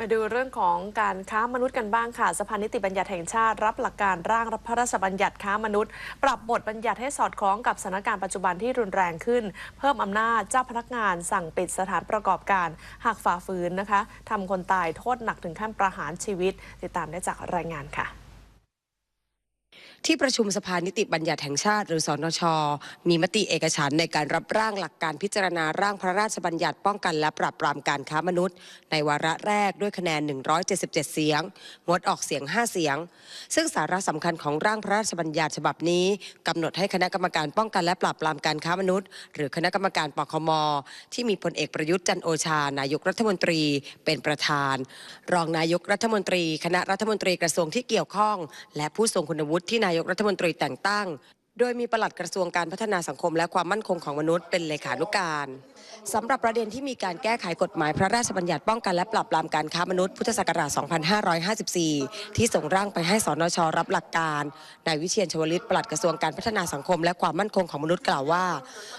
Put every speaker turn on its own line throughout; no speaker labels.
มาดูเรื่องของการค้ามนุษย์กันบ้างค่ะ สภานิติบัญญัติแห่งชาติ รับหลักการร่างพระราชบัญญัติค้ามนุษย์ ปรับบทบัญญัติให้สอดคล้องกับสถานการณ์ปัจจุบันที่รุนแรงขึ้น เพิ่มอำนาจเจ้าพนักงาน สั่งปิดสถานประกอบการ หากฝ่าฝืนนะคะทำคนตายโทษหนักถึงขั้นประหารชีวิต ติดตามได้จากรายงานค่ะ
ที่ประชุมสภานิติบัญญัติแห่งชาติ หรือสนช มีมติเอกฉันในการรับร่างหลักการพิจารณาร่างพระราชบัญญัติป้องกันและปราบปรามการค้ามนุษย์ ในวาระแรกด้วยคะแนน 177 เสียง งดออกเสียง 5 เสียง ซึ่งสาระสำคัญของร่างพระราชบัญญัติฉบับนี้กำหนดให้คณะกรรมการป้องกันและปราบปรามการค้ามนุษย์ หรือคณะกรรมการปคม ที่มีพลเอกประยุทธ์จันโอชานายกรัฐมนตรีเป็นประธาน รองนายกรัฐมนตรี คณะรัฐมนตรีกระทรวงที่เกี่ยวข้อง และผู้ทรงคุณวุฒิที่นายยกรัฐมนตรีแต่งตั้ง โดยมีปลัดกระทรวงการพัฒนาสังคมและความมั่นคงของมนุษย์เป็นเลขานุการสำหรับประเด็นที่มีการแก้ไขกฎหมายพระราชบัญญัติป้องกันและปราบปรามการค้ามนุษย์พุทธศักราช 2554 ที่ส่งร่างไปให้สนชรับหลักการนายวิเชียนชวลิตปลัดกระทรวงการพัฒนาสังคม และความมั่นคงของมนุษย์กล่าวว่า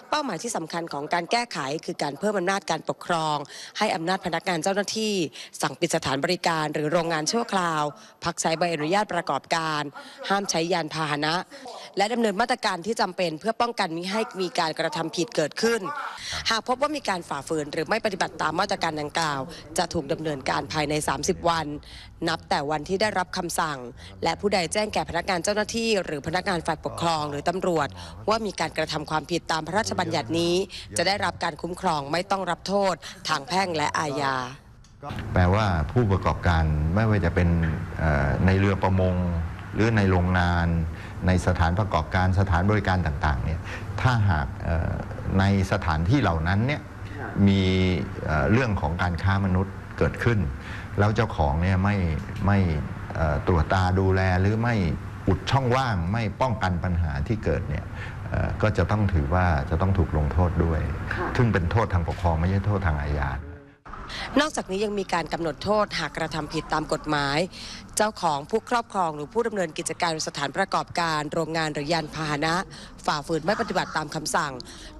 เป้าหมายที่สำคัญของการแก้ไข คือการเพิ่มอำนาจการปกครอง ให้อำนาจพนักงานเจ้าหน้าที่ สั่งปิดสถานบริการ หรือโรงงานชั่วคราว พักใช้ใบอนุญาตประกอบการ ห้ามใช้ยานพาหนะ และดำเนินมาตรการที่จำเป็นเพื่อป้องกันมิให้มีการกระทำผิดเกิดขึ้น หากพบว่ามีการฝ่าฝืนหรือไม่ปฏิบัติตามมาตรการดังกล่าว จะถูกดำเนินการภายใน 30 วัน นับแต่วันที่ได้รับคำสั่ง และผู้ใดแจ้งแก่พนักงานเจ้าหน้าที่ หรือพนักงานฝ่ายปกครอง หรือตำรวจ ว่ามีการกระทำความผิดตามพระราชบัญญัตินี้ จะได้รับการคุ้มครองไม่ต้องรับโทษ ทางแพ่งและอาญา
แปลว่าผู้ประกอบการไม่ว่าจะเป็นเอ่อในเรือประมง หรือในโรงงานในสถานประกอบการสถานบริการต่างๆเนี่ยถ้าหากเอ่อในสถานที่เหล่านั้นเนี่ยมีเอ่อเรื่องของการค้ามนุษย์เกิดขึ้น แล้วเจ้าของเนี่ยไม่ไม่เอ่อตรวจตาดูแลหรือไม่อุดช่องว่างไม่ป้องกันปัญหาที่เกิดเนี่ยเอ่อก็จะต้องถือว่าจะต้องถูกลงโทษด้วย ซึ่งเป็นโทษทางปกครองไม่ใช่โทษทางอาญา
นอกจากนี้ยังมีการกำหนดโทษหากกระทำผิดตามกฎหมาย เจ้าของผู้ครอบครองหรือผู้ดำเนินกิจการสถานประกอบการ โรงงานหรือยานพาหนะ ฝ่าฝืนไม่ปฏิบัติตามคำสั่ง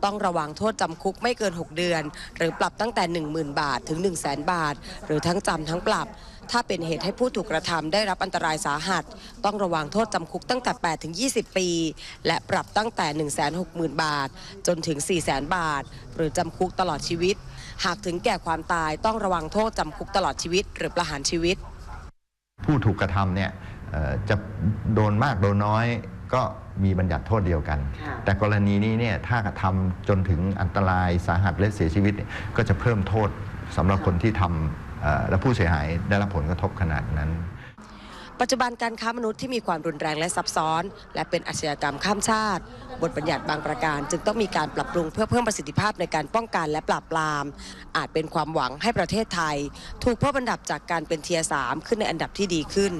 ต้องระวังโทษจำคุกไม่เกิน 6 เดือน หรือปรับตั้งแต่ 10,000 บาทถึง 1 0 0 0 0 0 บาท หรือทั้งจำทั้งปรับ ถ้าเป็นเหตุให้ผู้ถูกกระทำได้รับอันตรายสาหัส ต้องระวังโทษจำคุกตั้งแต่ 8 ถึง 20 ปี และปรับตั้งแต่ 160,000 บาท จนถึง 400,000 บาท หรือจำคุกตลอดชีวิต หากถึงแก่ความตายต้องระวังโทษจำคุกตลอดชีวิต หรือประหารชีวิต
ผู้ถูกกระทำเนี่ยเอ่อจะโดนมากโดนน้อยก็มีบัญญัติโทษเดียวกัน
ค่ะ
แต่กรณีนี้เนี่ยถ้ากระทำจนถึงอันตรายสาหัสและเสียชีวิตเนี่ยก็จะเพิ่มโทษสำหรับคนที่ทำเอ่อและผู้เสียหายได้รับผลกระทบขนาดนั้น
ปัจจุบันการค้ามนุษย์ที่มีความรุนแรงและซับซ้อน และเป็นอาชญากรรมข้ามชาติ บทบัญญัติบางประการ จึงต้องมีการปรับปรุงเพื่อเพิ่มประสิทธิภาพในการป้องกันและปราบปราม อาจเป็นความหวังให้ประเทศไทย ถูกเพิ่มอันดับจากการเป็นเทียร์สามขึ้นในอันดับที่ดีขึ้น